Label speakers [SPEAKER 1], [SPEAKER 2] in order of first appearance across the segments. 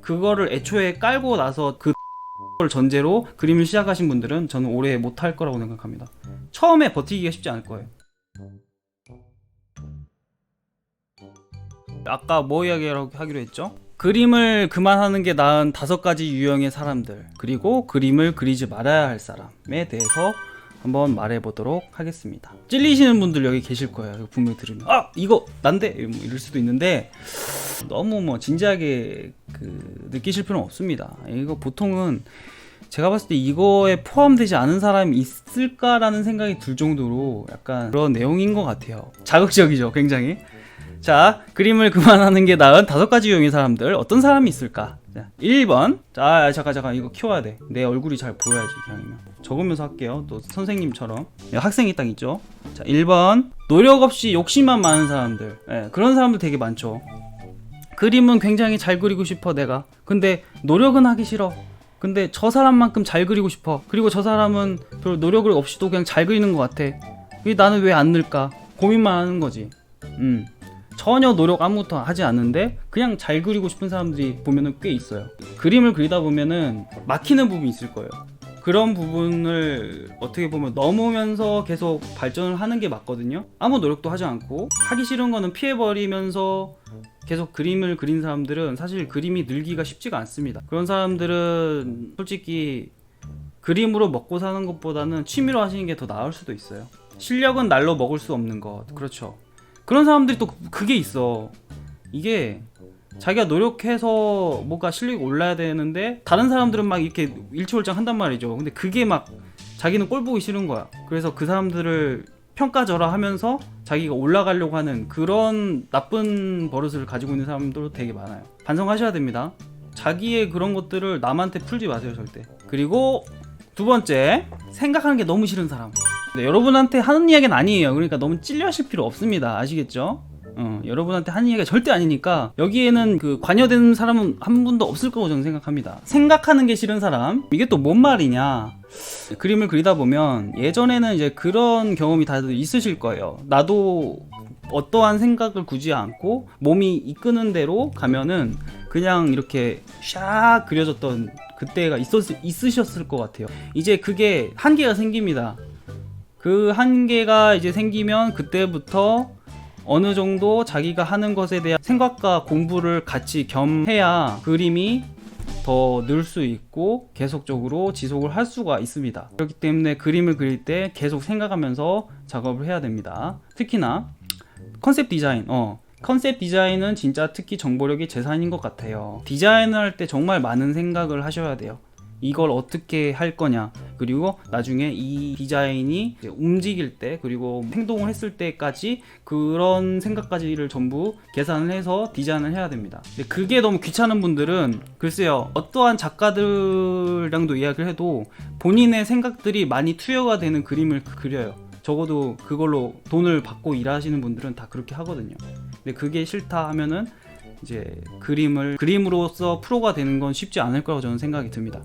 [SPEAKER 1] 그거를 애초에 깔고 나서 그 걸 전제로 그림을 시작하신 분들은 저는 오래 못 할 거라고 생각합니다. 처음에 버티기가 쉽지 않을 거예요. 아까 뭐 이야기를 하기로 했죠? 그림을 그만하는 게 나은 다섯 가지 유형의 사람들 그리고 그림을 그리지 말아야 할 사람에 대해서 한번 말해보도록 하겠습니다. 찔리시는 분들 여기 계실 거예요. 분명히 들으면 아 이거 난데 뭐 이럴 수도 있는데 너무 뭐 진지하게 그 느끼실 필요는 없습니다. 이거 보통은 제가 봤을 때 이거에 포함되지 않은 사람이 있을까라는 생각이 들 정도로 약간 그런 내용인 것 같아요. 자극적이죠, 굉장히. 자, 그림을 그만하는 게 나은 다섯 가지 유형의 사람들 어떤 사람이 있을까? 자, 1번. 자, 잠깐 잠깐 이거 키워야 돼. 내 얼굴이 잘 보여야지 기왕이면. 적으면서 할게요. 또 선생님처럼 예, 학생이 딱 있죠. 자, 1번. 노력 없이 욕심만 많은 사람들. 예, 그런 사람들 되게 많죠. 그림은 굉장히 잘 그리고 싶어 내가. 근데 노력은 하기 싫어. 근데 저 사람만큼 잘 그리고 싶어. 그리고 저 사람은 별 노력을 없이도 그냥 잘 그리는 것 같아. 왜 나는 왜 안 늘까? 고민만 하는 거지. 음. 전혀 노력 아무것도 하지 않는데 그냥 잘 그리고 싶은 사람들이 보면은 꽤 있어요. 그림을 그리다 보면은 막히는 부분이 있을 거예요. 그런 부분을 어떻게 보면 넘으면서 계속 발전을 하는 게 맞거든요. 아무 노력도 하지 않고 하기 싫은 거는 피해버리면서 계속 그림을 그린 사람들은 사실 그림이 늘기가 쉽지가 않습니다. 그런 사람들은 솔직히 그림으로 먹고 사는 것보다는 취미로 하시는 게 더 나을 수도 있어요. 실력은 날로 먹을 수 없는 것. 그렇죠. 그런 사람들이 또 그게 있어. 이게 자기가 노력해서 뭔가 실력이 올라야 되는데 다른 사람들은 막 이렇게 일치월장 한단 말이죠. 근데 그게 막 자기는 꼴 보기 싫은 거야. 그래서 그 사람들을 평가절하 하면서 자기가 올라가려고 하는 그런 나쁜 버릇을 가지고 있는 사람들도 되게 많아요. 반성하셔야 됩니다. 자기의 그런 것들을 남한테 풀지 마세요, 절대. 그리고 두 번째, 생각하는 게 너무 싫은 사람. 네, 여러분한테 하는 이야기는 아니에요. 그러니까 너무 찔려하실 필요 없습니다. 아시겠죠? 어, 여러분한테 하는 이야기가 절대 아니니까 여기에는 그 관여되는 사람은 한 분도 없을 거라고 저는 생각합니다. 생각하는 게 싫은 사람 이게 또 뭔 말이냐? 그림을 그리다 보면 예전에는 이제 그런 경험이 다들 있으실 거예요. 나도 어떠한 생각을 굳이 않고 몸이 이끄는 대로 가면은 그냥 이렇게 샥 그려졌던 그때가 있었, 있으셨을 것 같아요. 이제 그게 한계가 생깁니다. 그 한계가 이제 생기면 그때부터 어느 정도 자기가 하는 것에 대한 생각과 공부를 같이 겸해야 그림이 더 늘 수 있고 계속적으로 지속을 할 수가 있습니다. 그렇기 때문에 그림을 그릴 때 계속 생각하면서 작업을 해야 됩니다. 특히나 컨셉 디자인, 어, 컨셉 디자인은 진짜 특히 정보력이 재산인 것 같아요. 디자인을 할 때 정말 많은 생각을 하셔야 돼요. 이걸 어떻게 할 거냐. 그리고 나중에 이 디자인이 움직일 때 그리고 행동을 했을 때까지 그런 생각까지를 전부 계산을 해서 디자인을 해야 됩니다. 근데 그게 너무 귀찮은 분들은 글쎄요 어떠한 작가들랑도 이야기를 해도 본인의 생각들이 많이 투여가 되는 그림을 그려요. 적어도 그걸로 돈을 받고 일하시는 분들은 다 그렇게 하거든요. 근데 그게 싫다 하면은 이제 그림을 그림으로서 프로가 되는 건 쉽지 않을 거라고 저는 생각이 듭니다.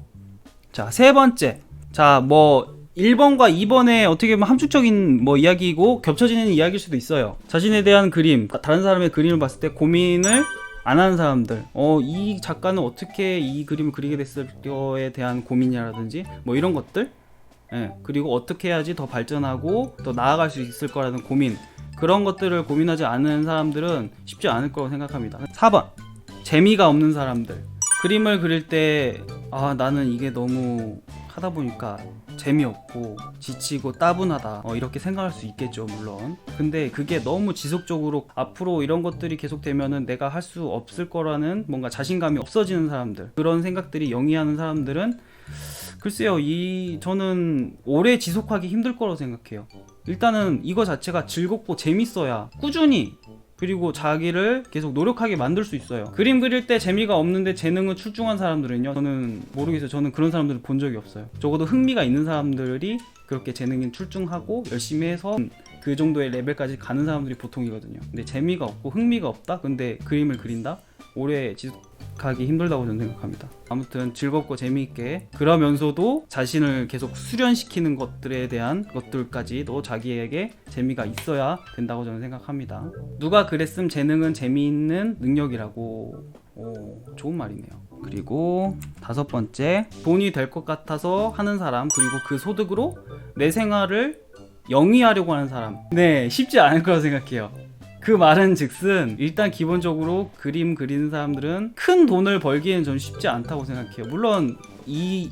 [SPEAKER 1] 자, 세 번째. 자, 뭐 1번과 2번의 어떻게 보면 함축적인 뭐 이야기이고 겹쳐지는 이야기일 수도 있어요. 자신에 대한 그림, 다른 사람의 그림을 봤을 때 고민을 안 하는 사람들, 어, 이 작가는 어떻게 이 그림을 그리게 됐을까에 대한 고민이라든지 뭐 이런 것들, 예, 그리고 어떻게 해야지 더 발전하고 더 나아갈 수 있을 거라는 고민, 그런 것들을 고민하지 않는 사람들은 쉽지 않을 거라고 생각합니다. 4번, 재미가 없는 사람들. 그림을 그릴 때, 아, 나는 이게 너무 하다 보니까 재미없고 지치고 따분하다. 어, 이렇게 생각할 수 있겠죠 물론. 근데 그게 너무 지속적으로 앞으로 이런 것들이 계속되면은 내가 할 수 없을 거라는 뭔가 자신감이 없어지는 사람들 그런 생각들이 영위하는 사람들은 글쎄요 이 저는 오래 지속하기 힘들 거라고 생각해요. 일단은 이거 자체가 즐겁고 재밌어야 꾸준히 그리고 자기를 계속 노력하게 만들 수 있어요. 그림 그릴 때 재미가 없는데 재능은 출중한 사람들은요. 저는 모르겠어요. 저는 그런 사람들을 본 적이 없어요. 적어도 흥미가 있는 사람들이 그렇게 재능이 출중하고 열심히 해서 그 정도의 레벨까지 가는 사람들이 보통이거든요. 근데 재미가 없고 흥미가 없다. 근데 그림을 그린다. 오래 지속 하기 힘들다고 저는 생각합니다. 아무튼 즐겁고 재미있게 그러면서도 자신을 계속 수련시키는 것들에 대한 것들까지도 자기에게 재미가 있어야 된다고 저는 생각합니다. 누가 그랬음 재능은 재미있는 능력이라고. 오, 좋은 말이네요. 그리고 다섯 번째 돈이 될 것 같아서 하는 사람 그리고 그 소득으로 내 생활을 영위하려고 하는 사람 네 쉽지 않을 거라 생각해요 그 말은 즉슨 일단 기본적으로 그림 그리는 사람들은 큰 돈을 벌기에는 전 쉽지 않다고 생각해요. 물론 이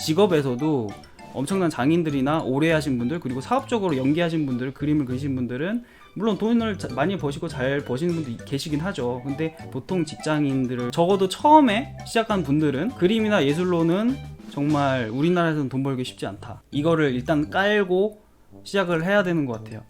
[SPEAKER 1] 직업에서도 엄청난 장인들이나 오래 하신 분들 그리고 사업적으로 연기하신 분들 그림을 그리신 분들은 물론 돈을 자- 많이 버시고 잘 버시는 분도 계시긴 하죠. 근데 보통 직장인들을 적어도 처음에 시작한 분들은 그림이나 예술로는 정말 우리나라에서는 돈 벌기 쉽지 않다. 이거를 일단 깔고 시작을 해야 되는 것 같아요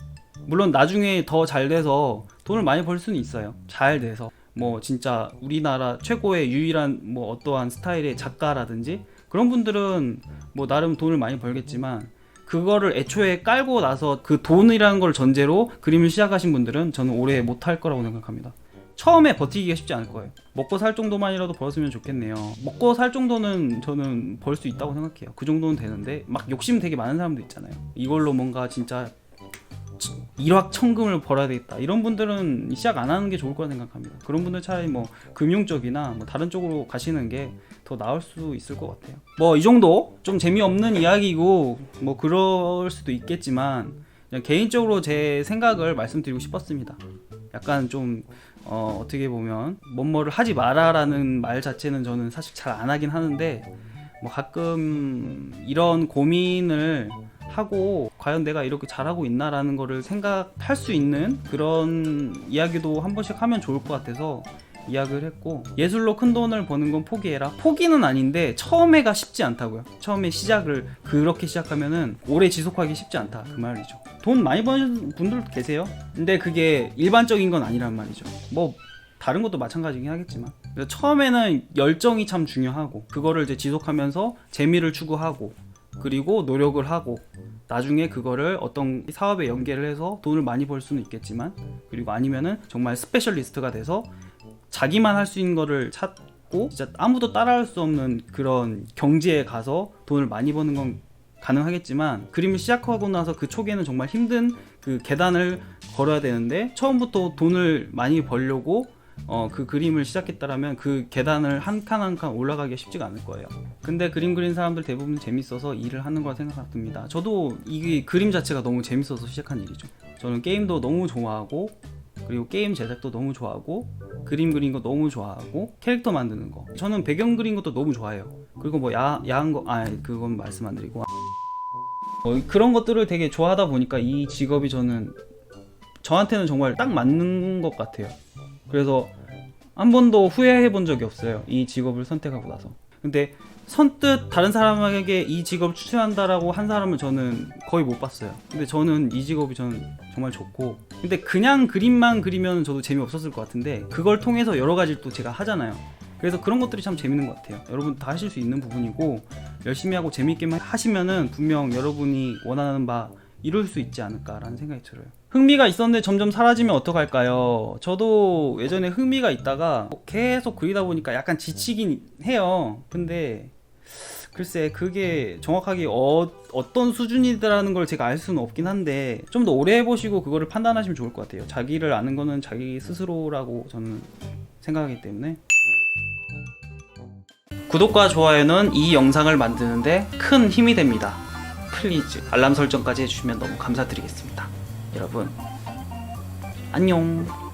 [SPEAKER 1] 물론 나중에 더 잘 돼서 돈을 많이 벌 수는 있어요 잘 돼서 뭐 진짜 우리나라 최고의 유일한 뭐 어떠한 스타일의 작가라든지 그런 분들은 뭐 나름 돈을 많이 벌겠지만 그거를 애초에 깔고 나서 그 돈이라는 걸 전제로 그림을 시작하신 분들은 저는 오래 못 할 거라고 생각합니다. 처음에 버티기가 쉽지 않을 거예요. 먹고 살 정도만이라도 벌었으면 좋겠네요. 먹고 살 정도는 저는 벌 수 있다고 생각해요. 그 정도는 되는데 막 욕심 되게 많은 사람도 있잖아요. 이걸로 뭔가 진짜 일확천금을 벌어야 되겠다. 이런 분들은 시작 안 하는 게 좋을 거라 생각합니다. 그런 분들 차라리 뭐 금융 쪽이나 뭐 다른 쪽으로 가시는 게 더 나을 수 있을 것 같아요. 뭐 이 정도 좀 재미없는 이야기고 뭐 그럴 수도 있겠지만 그냥 개인적으로 제 생각을 말씀드리고 싶었습니다. 약간 좀 어, 어떻게 보면 뭐뭐를 하지 마라라는 말 자체는 저는 사실 잘 안 하긴 하는데 뭐 가끔 이런 고민을 하고 과연 내가 이렇게 잘하고 있나라는 거를 생각할 수 있는 그런 이야기도 한 번씩 하면 좋을 것 같아서 이야기를 했고 예술로 큰 돈을 버는 건 포기해라. 포기는 아닌데 처음에가 쉽지 않다고요. 처음에 시작을 그렇게 시작하면은 오래 지속하기 쉽지 않다. 그 말이죠. 돈 많이 버는 분들도 계세요. 근데 그게 일반적인 건 아니란 말이죠. 뭐 다른 것도 마찬가지긴 하겠지만. 처음에는 열정이 참 중요하고 그거를 이제 지속하면서 재미를 추구하고 그리고 노력을 하고 나중에 그거를 어떤 사업에 연계를 해서 돈을 많이 벌 수는 있겠지만 그리고 아니면은 정말 스페셜리스트가 돼서 자기만 할 수 있는 거를 찾고 진짜 아무도 따라할 수 없는 그런 경지에 가서 돈을 많이 버는 건 가능하겠지만 그림을 시작하고 나서 그 초기에는 정말 힘든 그 계단을 걸어야 되는데 처음부터 돈을 많이 벌려고 어, 그 그림을 시작했다라면 그 계단을 한 칸 한 칸 올라가기가 쉽지가 않을 거예요. 근데 그림 그린 사람들 대부분 재밌어서 일을 하는 거라 생각합니다. 저도 이게 그림 자체가 너무 재밌어서 시작한 일이죠. 저는 게임도 너무 좋아하고 그리고 게임 제작도 너무 좋아하고 그림 그린 거 너무 좋아하고 캐릭터 만드는 거 저는 배경 그린 것도 너무 좋아해요. 그리고 뭐 야, 야한 거, 아 그건 말씀 안 드리고 어, 그런 것들을 되게 좋아하다 보니까 이 직업이 저는 저한테는 정말 딱 맞는 것 같아요. 그래서 한 번도 후회해 본 적이 없어요. 이 직업을 선택하고 나서. 근데 선뜻 다른 사람에게 이 직업을 추천한다라고 한 사람을 저는 거의 못 봤어요. 근데 저는 이 직업이 저는 정말 좋고. 근데 그냥 그림만 그리면 저도 재미없었을 것 같은데 그걸 통해서 여러 가지를 또 제가 하잖아요. 그래서 그런 것들이 참 재밌는 것 같아요. 여러분 다 하실 수 있는 부분이고 열심히 하고 재밌게만 하시면은 분명 여러분이 원하는 바 이룰 수 있지 않을까라는 생각이 들어요. 흥미가 있었는데 점점 사라지면 어떡할까요? 저도 예전에 흥미가 있다가 계속 그리다 보니까 약간 지치긴 해요. 근데 글쎄 그게 정확하게 어, 어떤 수준이라는 걸 제가 알 수는 없긴 한데 좀 더 오래 해보시고 그거를 판단하시면 좋을 것 같아요. 자기를 아는 거는 자기 스스로라고 저는 생각하기 때문에 구독과 좋아요는 이 영상을 만드는데 큰 힘이 됩니다. 플리즈 알람 설정까지 해주시면 너무 감사드리겠습니다. 여러분 안녕.